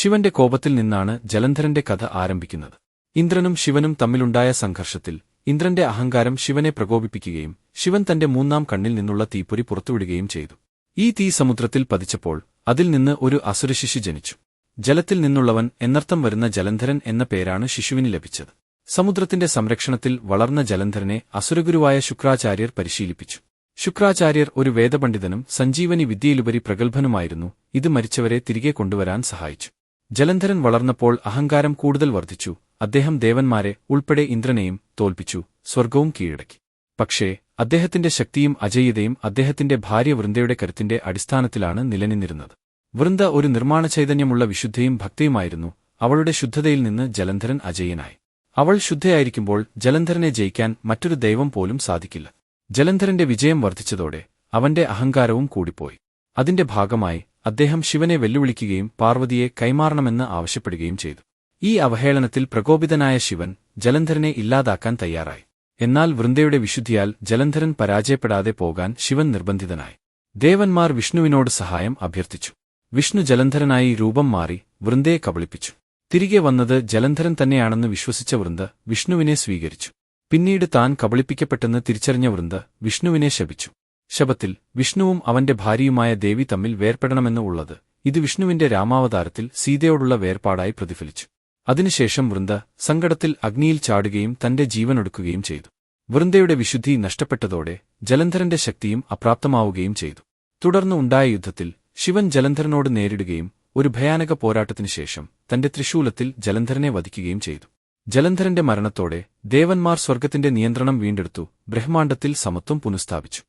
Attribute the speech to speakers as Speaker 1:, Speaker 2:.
Speaker 1: ശിവന്റെ കോപത്തിൽ നിന്നാണ് ജലന്ധരന്റെ കഥ ആരംഭിക്കുന്നത്. ഇന്ദ്രനും ശിവനും തമ്മിലുണ്ടായ സംഘർഷത്തിൽ ഇന്ദ്രന്റെ അഹങ്കാരം ശിവനെ പ്രകോപിപ്പിക്കുകയും ശിവൻ തന്റെ മൂന്നാം കണ്ണിൽ നിന്നുള്ള തീപ്പൊരി പുറത്തുവിടുകയും ചെയ്തു. ഈ തീ സമുദ്രത്തിൽ പതിച്ചപ്പോൾ അതിൽ നിന്ന് ഒരു അസുരശിശു ജനിച്ചു. ജലത്തിൽ നിന്നുള്ളവൻ എന്നർത്ഥം വരുന്ന ജലന്ധരൻ എന്ന പേരാണ് ശിശുവിന് ലഭിച്ചത്. സമുദ്രത്തിന്റെ സംരക്ഷണത്തിൽ വളർന്ന ജലന്ധരനെ അസുരഗുരുവായ ശുക്രാചാര്യർ പരിശീലിപ്പിച്ചു. ശുക്രാചാര്യർ ഒരു വേദപണ്ഡിതനും സഞ്ജീവനി വിദ്യയിലുപരി പ്രഗത്ഭനുമായിരുന്നു. ഇത് മരിച്ചവരെ തിരികെ കൊണ്ടുവരാൻ സഹായിച്ചു. ജലന്ധരൻ വളർന്നപ്പോൾ അഹങ്കാരം കൂടുതൽ വർദ്ധിച്ചു. അദ്ദേഹം ദേവന്മാരെ ഉൾപ്പെടെ ഇന്ദ്രനെയും തോൽപ്പിച്ചു സ്വർഗവും കീഴടക്കി. പക്ഷേ അദ്ദേഹത്തിന്റെ ശക്തിയും അജയ്യതയും അദ്ദേഹത്തിന്റെ ഭാര്യ വൃന്ദയുടെ കരുത്തിന്റെ അടിസ്ഥാനത്തിലാണ് നിലനിന്നിരുന്നത്. വൃന്ദ ഒരു നിർമ്മാണ ചൈതന്യമുള്ള വിശുദ്ധയും ഭക്തിയുമായിരുന്നു. അവളുടെ ശുദ്ധതയിൽ നിന്ന് ജലന്ധരൻ അജയ്യനായി അവൾ ശുദ്ധയായിരിക്കുമ്പോൾ ജലന്ധരനെ ജയിക്കാൻ മറ്റൊരു ദൈവം പോലും സാധിക്കില്ല. ജലന്ധരന്റെ വിജയം വർദ്ധിച്ചതോടെ അവന്റെ അഹങ്കാരവും കൂടിപ്പോയി. അതിന്റെ ഭാഗമായി അദ്ദേഹം ശിവനെ വെല്ലുവിളിക്കുകയും പാർവതിയെ കൈമാറണമെന്ന് ആവശ്യപ്പെടുകയും ചെയ്തു. ഈ അവഹേളനത്തിൽ പ്രകോപിതനായ ശിവൻ ജലന്ധരനെ ഇല്ലാതാക്കാൻ തയ്യാറായി. എന്നാൽ വൃന്ദയുടെ വിശുദ്ധിയാൽ ജലന്ധരൻ പരാജയപ്പെടാതെ പോകാൻ ശിവൻ നിർബന്ധിതനായി. ദേവന്മാർ വിഷ്ണുവിനോട് സഹായം അഭ്യർത്ഥിച്ചു. വിഷ്ണു ജലന്ധരനായി രൂപം മാറി വൃന്ദയെ കബളിപ്പിച്ചു. തിരികെ വന്നത് ജലന്ധരൻ തന്നെയാണെന്ന് വിശ്വസിച്ച വൃന്ദ വിഷ്ണുവിനെ സ്വീകരിച്ചു. പിന്നീട് താൻ കബളിപ്പിക്കപ്പെട്ടെന്ന് തിരിച്ചറിഞ്ഞ വൃന്ദ വിഷ്ണുവിനെ ശപിച്ചു. ശപത്തിൽ വിഷ്ണുവും അവന്റെ ഭാര്യയുമായ ദേവി തമ്മിൽ വേർപ്പെടണമെന്ന് ഉള്ളത്. ഇത് വിഷ്ണുവിന്റെ രാമാവതാരത്തിൽ സീതയോടുള്ള വേർപാടായി പ്രതിഫലിച്ചു. അതിനുശേഷം വൃന്ദ സങ്കടത്തിൽ അഗ്നിയിൽ ചാടുകയും തന്റെ ജീവനൊടുക്കുകയും ചെയ്തു. വൃന്ദയുടെ വിശുദ്ധി നഷ്ടപ്പെട്ടതോടെ ജലന്ധരന്റെ ശക്തിയും അപ്രാപ്തമാവുകയും ചെയ്തു. തുടർന്ന് ഉണ്ടായ യുദ്ധത്തിൽ ശിവൻ ജലന്ധരനോട് നേരിടുകയും ഒരു ഭയാനക പോരാട്ടത്തിനു ശേഷം തന്റെ ത്രിശൂലത്തിൽ ജലന്ധരനെ വധിക്കുകയും ചെയ്തു. ജലന്ധരന്റെ മരണത്തോടെ ദേവന്മാർ സ്വർഗത്തിന്റെ നിയന്ത്രണം വീണ്ടെടുത്തു ബ്രഹ്മാണ്ടത്തിൽ സമത്വം പുനഃസ്ഥാപിച്ചു.